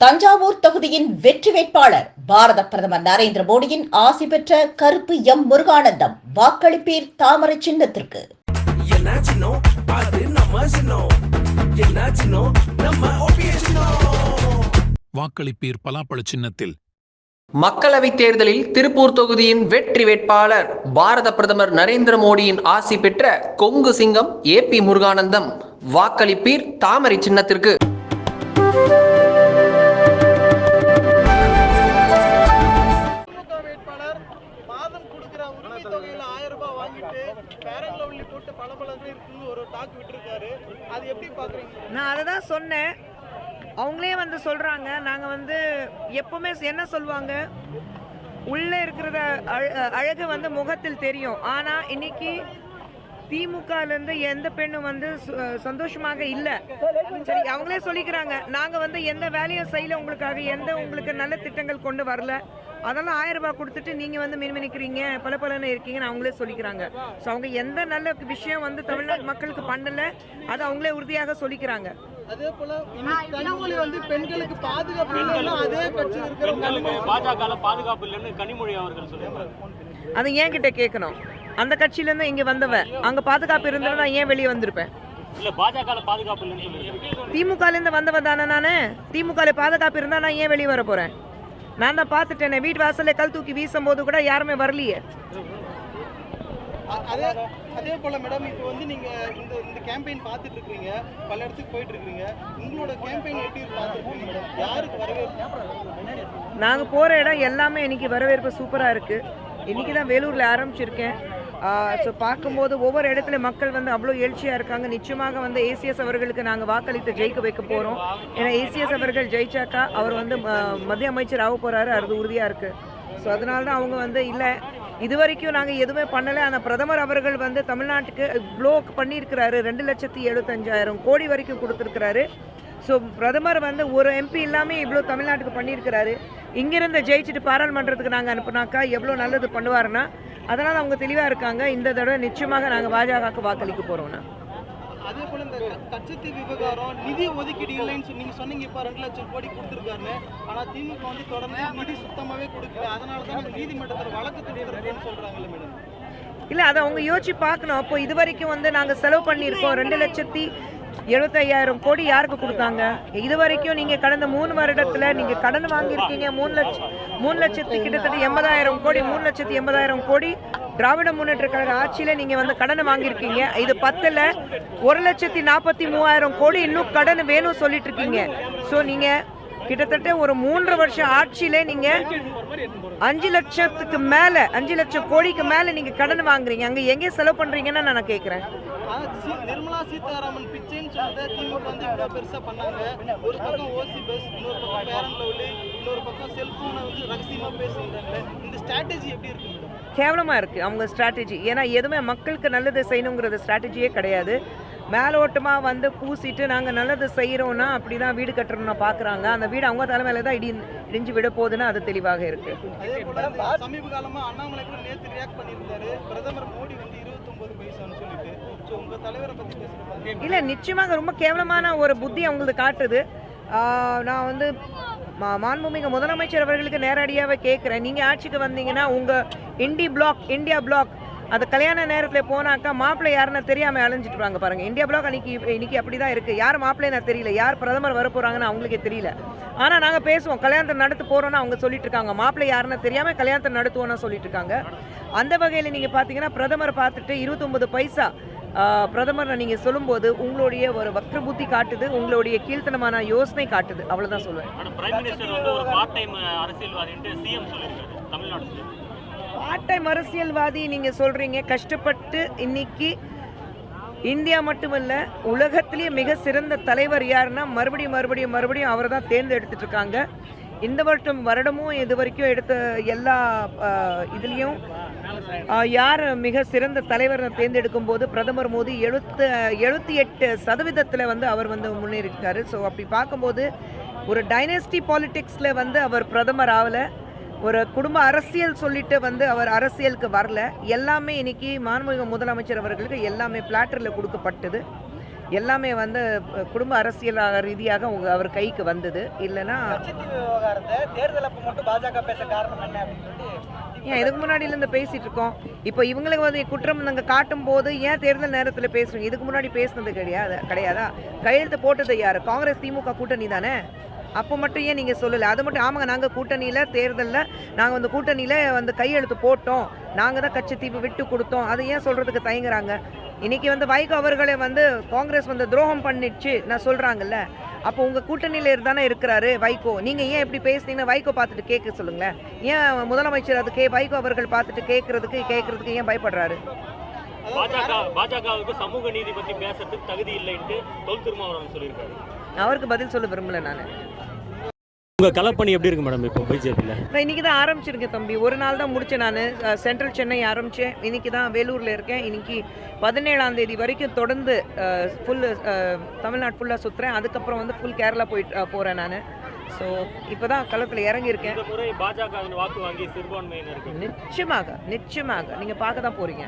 தஞ்சாவூர் தொகுதியின் வெற்றி வேட்பாளர் பாரத பிரதமர் நரேந்திர மோடியின் ஆசி பெற்ற கருப்பு எம் முருகானந்தம் வாக்களிப்பீர் தாமரை சின்னத்திற்கு. வாக்களிப்பீர் பலாப்பழ சின்னத்தில். மக்களவைத் தேர்தலில் திருப்பூர் தொகுதியின் வெற்றி வேட்பாளர் பாரத பிரதமர் நரேந்திர மோடியின் ஆசி பெற்ற கொங்கு சிங்கம் ஏ பி முருகானந்தம் வாக்களிப்பீர் தாமரை சின்னத்திற்கு. தொகையில ஆயிரம் ரூபாய் வாங்கிட்டு பேரன் லவ்லி போட்டு பல பல இருக்குன்னு ஒரு டாக் விட்டுருக்காரு. அது எப்படி பாக்குறீங்க? நான் அதை தான் சொன்னேன். அவங்களே வந்து சொல்கிறாங்க நாங்கள் வந்து எப்பவுமே என்ன சொல்லுவாங்க? உள்ளே இருக்கிறத அழ- அழகு வந்து முகத்தில் தெரியும். ஆனால் இன்னைக்கு திமுகலேருந்து எந்த பெண்ணும் வந்து சந்தோஷமாக இல்லை. சரி அவங்களே சொல்லிக்கிறாங்க. நாங்கள் வந்து எந்த வேலையும் செய்யல. உங்களுக்காக எந்த உங்களுக்கு நல்ல திட்டங்கள் கொண்டு வரல. அதெல்லாம் ஆயிரம் ரூபாய் கொடுத்துட்டு நீங்கள் வந்து மின்மினிக்கிறீங்க பல பலன்னு இருக்கீங்கன்னு அவங்களே சொல்லிக்கிறாங்க. ஸோ அவங்க எந்த நல்ல விஷயம் வந்து தமிழ்நாட்டு மக்களுக்கு பண்ணல அதை அவங்களே உறுதியாக சொல்லிக்கிறாங்க. அதே போல கனிமொழி வந்து பெண்களுக்கு பாதுகாப்பு இல்லைன்னா அதே கட்சி இருக்கிற பாஜக பாதுகாப்பு இல்லைன்னு கனிமொழி அவர்கள் சொல்லியிருக்காரு. அதை ஏன் கிட்ட கேட்கணும்? அந்த கட்சியிலேருந்து இங்கே வந்தவன் அங்கே பாதுகாப்பு இருந்தால் நான் ஏன் வெளியே வந்திருப்பேன்? இல்ல பாஜக பாதுகாப்பு இல்லைன்னு சொல்லியிருக்காரு. திமுகலேருந்து வந்தவன் தானே நான்? திமுகல பாதுகாப்பு இருந்தால் நான் ஏன் வெளியே வர போகிறேன் நான் தான் பார்த்துட்டேனே. வீட்டு வாசல்ல கல் தூக்கி வீசும் போது கூட யாருமே வரலையே. அதே அதே போல மேடம் இப்போ வந்து நீங்க இந்த இந்த கேம்பெயின் பார்த்துட்டு இருக்கீங்க பல இடத்துக்கு போயிட்டு இருக்கீங்க உங்களோட கேம்பெயின் எப்படி பார்த்துருக்கீங்க மேடம் யாருக்கு வரவேற்பு? நாங்கள் போகிற இடம் எல்லாமே இன்னைக்கு வரவேற்பு சூப்பராக இருக்குது இன்னைக்கு தான் வேலூரில் ஆரம்பிச்சிருக்கேன். ஸோ பார்க்கும்போது ஒவ்வொரு இடத்துல மக்கள் வந்து அவ்வளோ எழுச்சியாக இருக்காங்க. நிச்சயமாக வந்து ஏசிஎஸ் அவர்களுக்கு நாங்கள் வாக்களித்து ஜெயிக்க வைக்க போகிறோம் ஏன்னா ஏசிஎஸ் அவர்கள் ஜெயிச்சாக்கா அவர் வந்து ம- மத்திய அமைச்சர் ஆக போகிறாரு அது உறுதியாக இருக்குது ஸோ அதனால தான் அவங்க வந்து இல்லை. இது வரைக்கும் நாங்கள் எதுவுமே பண்ணலை. ஆனால் பிரதமர் அவர்கள் வந்து தமிழ்நாட்டுக்கு இவ்வளோ பண்ணியிருக்கிறாரு. ரெண்டு லட்சத்தி எழுபத்தஞ்சாயிரம் கோடி வரைக்கும் கொடுத்துருக்கிறாரு. ஸோ பிரதமர் வந்து ஒரு எம்பி இல்லாமல் இவ்வளோ தமிழ்நாட்டுக்கு பண்ணியிருக்கிறாரு. இங்கிருந்து ஜெயிச்சுட்டு பாராளுமன்றத்துக்கு நாங்கள் அனுப்புனாக்கா எவ்வளோ நல்லது பண்ணுவாருன்னா அதனால் அவங்க தெளிவாக இருக்காங்க. இந்த தடவை நிச்சயமாக நாங்கள் பாஜகவுக்கு வாக்களிக்க போகிறோம்னா அதே போல இந்த க- கச்சத்தீவு விவகாரம் நிதி ஒதுக்கீடு இல்லைன்னு நீங்க சொன்னீங்க இப்ப ரெண்டு லட்சம் கோடி கொடுத்துருக்காருன்னு. ஆனா திமுக வந்து தொடர்ந்து நிதி சுத்தமாவே கொடுக்கல. அதனால தான் நீதிமன்றத்தில் வழக்கு தொடுக்கிறோம்னு சொல்றாங்கல்ல மேடம். இல்லை அதை அவங்க யோசிச்சு பார்க்கணும். அப்போ இது வரைக்கும் வந்து நாங்கள் செலவு பண்ணியிருக்கோம். ரெண்டு லட்சத்தி எழுபத்தையாயிரம் கோடி யாருக்கு கொடுத்தாங்க? இது வரைக்கும் நீங்கள் கடந்த மூணு வருடத்தில் நீங்கள் கடன் வாங்கியிருக்கீங்க. மூணு லட்சம் மூணு லட்சத்தி கிட்டத்தட்ட எண்பதாயிரம் கோடி மூணு லட்சத்தி எண்பதாயிரம் கோடி திராவிட முன்னேற்ற கழக ஆட்சியில் நீங்கள் வந்து கடன் வாங்கியிருக்கீங்க. இது பத்தில் ஒரு லட்சத்தி நாற்பத்தி மூவாயிரம் கோடி இன்னும் கடன் வேணும் சொல்லிட்டு இருக்கீங்க. ஸோ நீங்கள் கிட்டத்தட்ட ஒரு மூன்று வருஷம் ஆட்சியிலே நீங்கள் அஞ்சு லட்சத்துக்கு மேலே அஞ்சு லட்சம் கோடிக்கு மேலே நீங்கள் கடன் வாங்குறீங்க. அங்கே எங்கே செலவு பண்ணுறீங்கன்னு நான் கேட்குறேன் ஆனா சி- நிர்மலா சீதாராமன் பிச்சைன்னு சொல்றத திமுக வந்து இவ்வளவு பெருசா பண்ணாங்க. ஒரு பக்கம் ஓசி பஸ் இன்னொரு பக்கம் பேரன் லவ்லி இன்னொரு பக்கம் செல்போனை வந்து ரகசியமா பேசுறாங்க இந்த ஸ்ட்ராட்டஜி எப்படி இருக்கு மேடம் கேவலமாக இருக்குது அவங்க ஸ்ட்ராட்டஜி ஏன்னா எதுவுமே மக்களுக்கு நல்லது செய்யணுங்கிறது ஸ்ட்ராட்டஜியே கிடையாது. மேலோட்டமாக வந்து பூசிட்டு நாங்கள் நல்லது செய்கிறோன்னா அப்படி தான் வீடு கட்டுறோம்னு பார்க்குறாங்க அந்த வீடு அவங்க தலைமையில தான் இடி இடிஞ்சு விட போகுதுன்னு அது தெளிவாக இந்த சமீப காலமா அண்ணாமலை கூட நேத்து ரியாக்ட் பண்ணியிருந்தாரு. பிரதமர் மோடி வந்து 29 பைசான்னு சொல்லிட்டு. ஸோ உங்க தலைவரை பத்தி பேசுறேன் இல்லை நிச்சயமாக ரொம்ப கேவலமான ஒரு புத்தி அவங்களுக்கு காட்டுது. நான் வந்து மா- மாண்புமிகு முதலமைச்சர் அவர்களுக்கு நேரடியாகவே கேட்குறேன் நீங்கள் ஆட்சிக்கு வந்தீங்கன்னா உங்கள் இண்டி பிளாக் இந்தியா பிளாக் அது கல்யாண நேரத்தில் போனாக்கா மாப்பிள்ளை யாருன்னு தெரியாமல் அழிஞ்சிட்டு வாங்க பாருங்க. இந்தியா பிளாக் அன்னைக்கு இன்னைக்கு அப்படி தான் இருக்குது யார் நான் தெரியல. யார் பிரதமர் வர போகிறாங்கன்னு அவங்களுக்கே தெரியல. ஆனால் நாங்கள் பேசுவோம். கல்யாணத்தை நடத்து போகிறோன்னு அவங்க சொல்லிட்டு இருக்காங்க மாப்பிள்ளை யாருன்னு தெரியாமல் கல்யாணத்தை நடத்துவோன்னு சொல்லிட்டு இருக்காங்க அந்த வகையில் நீங்கள் பார்த்தீங்கன்னா பிரதமரை பார்த்துட்டு இருபத்தொம்பது பைசா பிரதமர் நீங்கள் சொல்லும்போது உங்களுடைய ஒரு வக்ர புத்தி காட்டுது. உங்களுடைய கீழ்த்தனமான யோசனை காட்டுது. அவ்வளோதான் சொல்லுவேன். பார்ட் டைம் அரசியல்வாதி நீங்க சொல்றீங்க கஷ்டப்பட்டு இன்னைக்கு இந்தியா மட்டுமல்ல உலகத்திலேயே மிக சிறந்த தலைவர் யாருன்னா மறுபடியும் மறுபடியும் மறுபடியும் அவரை தான் தேர்ந்தெடுத்துட்டு இருக்காங்க இந்த வருடம் வருடமும் இது வரைக்கும் எடுத்த எல்லா இதுலேயும் யார் மிக சிறந்த தலைவர் தேர்ந்தெடுக்கும் போது பிரதமர் மோடி எழுத்து எழுபத்தி எட்டு சதவீதத்தில் வந்து அவர் வந்து முன்னேறியிருக்காரு. ஸோ அப்படி பார்க்கும்போது ஒரு டைனஸ்டி பாலிடிக்ஸில் வந்து அவர் பிரதமர் ஆகலை. ஒரு குடும்ப அரசியல் சொல்லிட்டு வந்து அவர் அரசியலுக்கு வரல. எல்லாமே இன்னைக்கு மாண்புமிகு முதலமைச்சர் அவர்களுக்கு எல்லாமே பிளாட்டரில் கொடுக்கப்பட்டது. எல்லாமே வந்து குடும்ப அரசியல் ரீதியாக உங்க அவர் கைக்கு வந்தது. இல்லைன்னா தேர்தல் அப்ப மட்டும் பாஜக பேச காரணம் என்ன ஏன் இதுக்கு முன்னாடியிலேருந்து பேசிட்டு இருக்கோம். இப்போ இவங்களுக்கு வந்து குற்றம் நாங்கள் காட்டும் போது ஏன் தேர்தல் நேரத்தில் பேசுறீங்க? இதுக்கு முன்னாடி பேசுனது கிடையாது கிடையாதா? கையெழுத்து போட்டது யார்? காங்கிரஸ் திமுக கூட்டணி தானே? அப்போ மட்டும் ஏன் நீங்கள் சொல்லலை? அது மட்டும் ஆமாங்க நாங்கள் கூட்டணியில் தேர்தலில் நாங்கள் வந்து கூட்டணியில் வந்து கையெழுத்து போட்டோம். நாங்கள் தான் கட்சி தீப்பு விட்டு கொடுத்தோம். அதை ஏன் சொல்கிறதுக்கு தயங்குறாங்க? இன்றைக்கி வந்து வைகோ அவர்களை வந்து காங்கிரஸ் வந்து துரோகம் பண்ணிடுச்சு நான் சொல்கிறாங்கல்ல அப்போ உங்கள் கூட்டணியில் தானே இருக்கிறாரு வைகோ. நீங்கள் ஏன் இப்படி பேசுனீங்கன்னா வைகோ பார்த்துட்டு கேட்க சொல்லுங்களேன். ஏன் முதலமைச்சர் அது கே வைகோ அவர்கள் பார்த்துட்டு கேட்குறதுக்கு கேட்கறதுக்கு ஏன் பயப்படுறாரு? பாஜக பாஜகவுக்கு சமூக நீதி பத்தி பேசுறதுக்கு தகுதி இல்லைன்ட்டு தொல் திருமாவளவன் சொல்லியிருக்காரு. அவருக்கு பதில் சொல்ல விரும்பல நான். உங்க கலப்பணி எப்படி இருக்கு மேடம் இப்போ பிஜேபியில்? நான் இன்னைக்கு தான் ஆரம்பிச்சிருக்கேன் தம்பி. ஒரு நாள் தான் முடிச்சேன் நான். சென்ட்ரல் சென்னை ஆரம்பித்தேன் இன்னைக்கு தான் வேலூரில் இருக்கேன். இன்னைக்கு பதினேழாம் தேதி வரைக்கும் தொடர்ந்து ஃபுல் தமிழ்நாடு ஃபுல்லாக சுற்றுறேன் அதுக்கப்புறம் வந்து ஃபுல் கேரளா போயிட்டு போகிறேன் நான். ஸோ இப்போ தான் களத்தில் இறங்கியிருக்கேன். இந்த முறை பாஜகவின் வாக்கு வாங்கி சிறுபான்மையினருக்கு. நிச்சயமாக நிச்சயமாக. நீங்கள் பார்க்க தான் போகிறீங்க